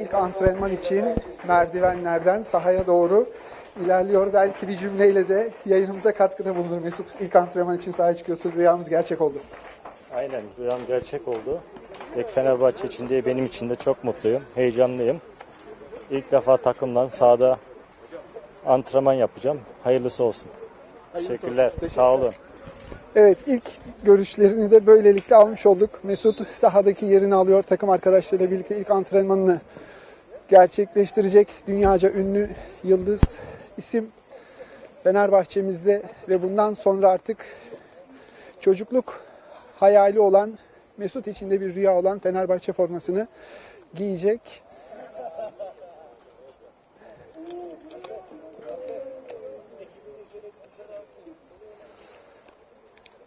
İlk antrenman için merdivenlerden sahaya doğru ilerliyor. Belki bir cümleyle de yayınımıza katkıda bulunur Mesut. İlk antrenman için sahaya çıkıyorsun. Rüyamız gerçek oldu. Aynen rüyam gerçek oldu. İlk Fenerbahçe için de benim için de çok mutluyum, heyecanlıyım. İlk defa takımdan sahada antrenman yapacağım. Hayırlısı olsun. Teşekkürler. Sağ olun. Evet ilk görüşlerini de böylelikle almış olduk. Mesut sahadaki yerini alıyor. Takım arkadaşlarıyla birlikte ilk antrenmanını gerçekleştirecek. Dünyaca ünlü yıldız isim Fenerbahçe'mizde ve bundan sonra artık çocukluk hayali olan Mesut içinde bir rüya olan Fenerbahçe formasını giyecek.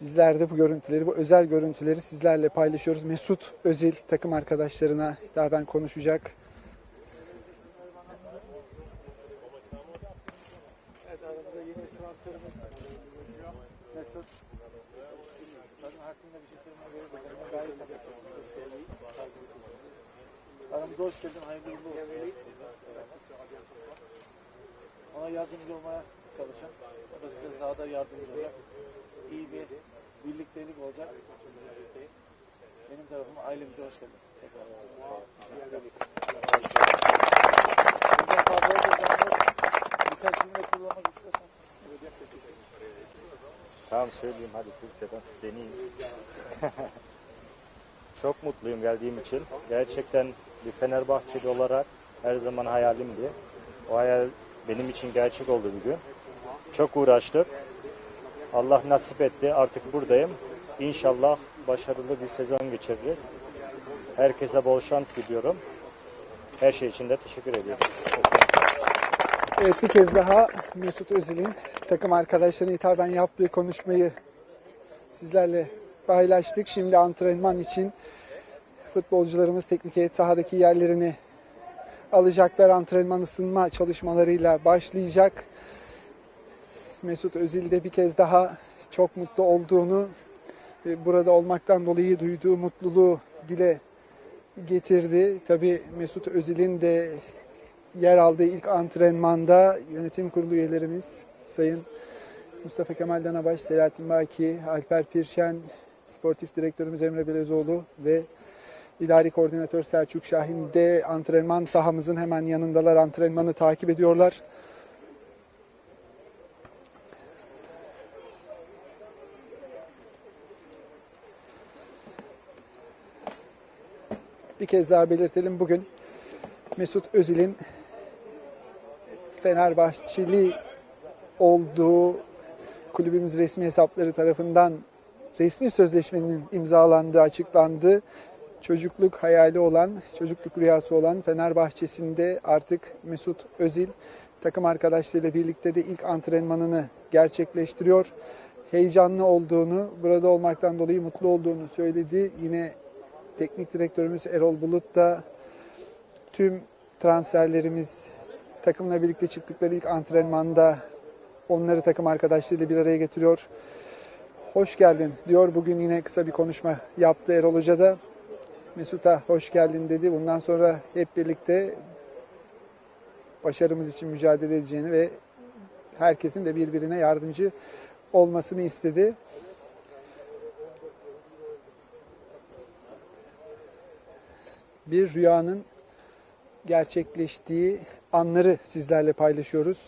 Bizler de bu görüntüleri, bu özel görüntüleri sizlerle paylaşıyoruz. Mesut Özil takım arkadaşlarına hitaben konuşacak. Evet aramızda yeni bir transferimiz Mesut. Zaten hakkında bir şey. Aramıza hoş geldin. Hayırlı uğurlu olsun. Ona yardımcı olmaya çalışın. O da size sahada yardımcı olacak. İyi bir birliktelik olacak. Benim tarafıma ailemize hoş geldin. Birkaç cümle kullanmak istiyorsan. Tamam söyleyeyim hadi Türkçeden deneyeyim. Çok mutluyum geldiğim için. Gerçekten bir Fenerbahçeli olarak her zaman hayalimdi. O hayal benim için gerçek oldu bugün. Çok uğraştık. Allah nasip etti. Artık buradayım. İnşallah başarılı bir sezon geçireceğiz. Herkese bol şans diliyorum. Her şey için de teşekkür ediyorum. Evet bir kez daha Mesut Özil'in takım arkadaşlarına hitaben yaptığı konuşmayı sizlerle paylaştık. Şimdi antrenman için futbolcularımız teknik heyet sahadaki yerlerini alacaklar. Antrenman ısınma çalışmalarıyla başlayacak. Mesut Özil de bir kez daha çok mutlu olduğunu ve burada olmaktan dolayı duyduğu mutluluğu dile getirdi. Tabii Mesut Özil'in de yer aldığı ilk antrenmanda yönetim kurulu üyelerimiz Sayın Mustafa Kemal Danabaş, Selahattin Baki, Alper Pirşen, sportif direktörümüz Emre Belezoğlu ve idari koordinatör Selçuk Şahin de antrenman sahamızın hemen yanındalar. Antrenmanı takip ediyorlar. Bir kez daha belirtelim bugün Mesut Özil'in Fenerbahçeli olduğu kulübümüz resmi hesapları tarafından resmi sözleşmenin imzalandığı açıklandı. Çocukluk hayali olan, çocukluk rüyası olan Fenerbahçe'sinde artık Mesut Özil takım arkadaşlarıyla birlikte de ilk antrenmanını gerçekleştiriyor. Heyecanlı olduğunu, burada olmaktan dolayı mutlu olduğunu söyledi. Yine teknik direktörümüz Erol Bulut da tüm transferlerimiz takımla birlikte çıktıkları ilk antrenmanda onları takım arkadaşlarıyla bir araya getiriyor. Hoş geldin diyor. Bugün yine kısa bir konuşma yaptı Erol Hoca da. Mesut'a hoş geldin dedi. Bundan sonra hep birlikte başarımız için mücadele edeceğini ve herkesin de birbirine yardımcı olmasını istedi. Bir rüyanın gerçekleştiği anları sizlerle paylaşıyoruz.